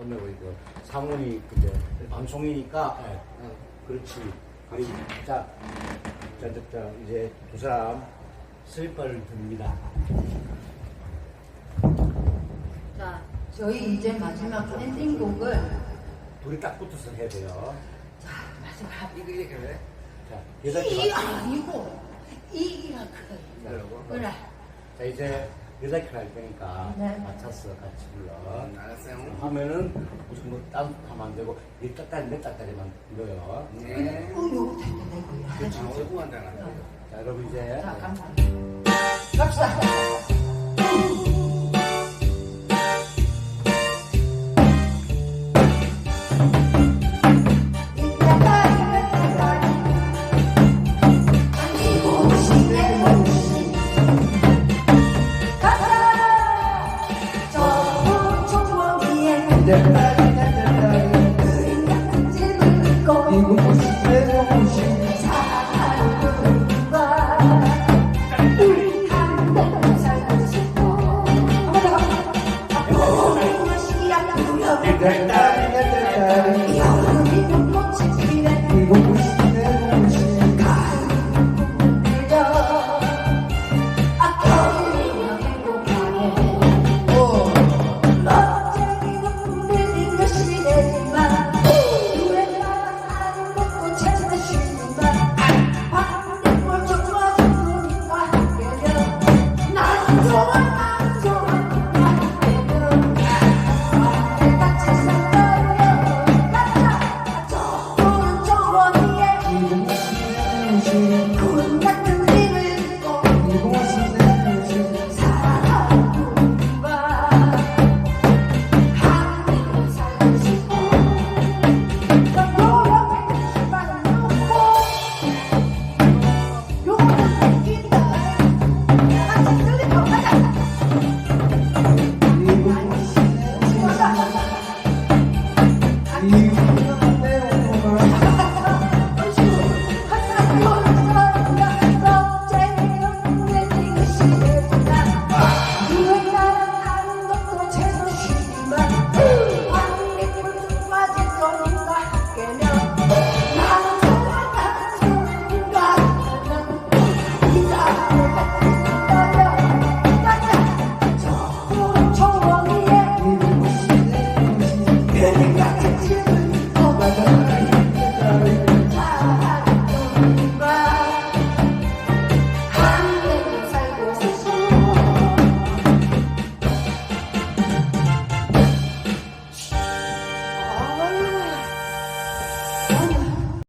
오늘 우리 그 상훈이 근데 방송이니까 예, 어, 그렇지. 그리고 자, 자, 자, 자, 이제 두 사람 슬퍼를 듭니다. 자, 저희 이제 마지막 엔딩곡을 둘이 딱 붙어서 해야 돼요. 자 마지막 이거 얘기해. 자, 여자 이 아니고 이라 그래. 그러고. 그래. 자 이제 키가 할 테니까 네. 맞춰서 같이 불러. 알았어요. 하면은 무슨 뭐딴 하면 안 되고 이 딱다리 몇 딱다리만 불러요. 네. 어 요거 거야. 그렇지. 오고 한다나. 자 여러분 이제 자 감사합니다. 갑시다. 그러 니까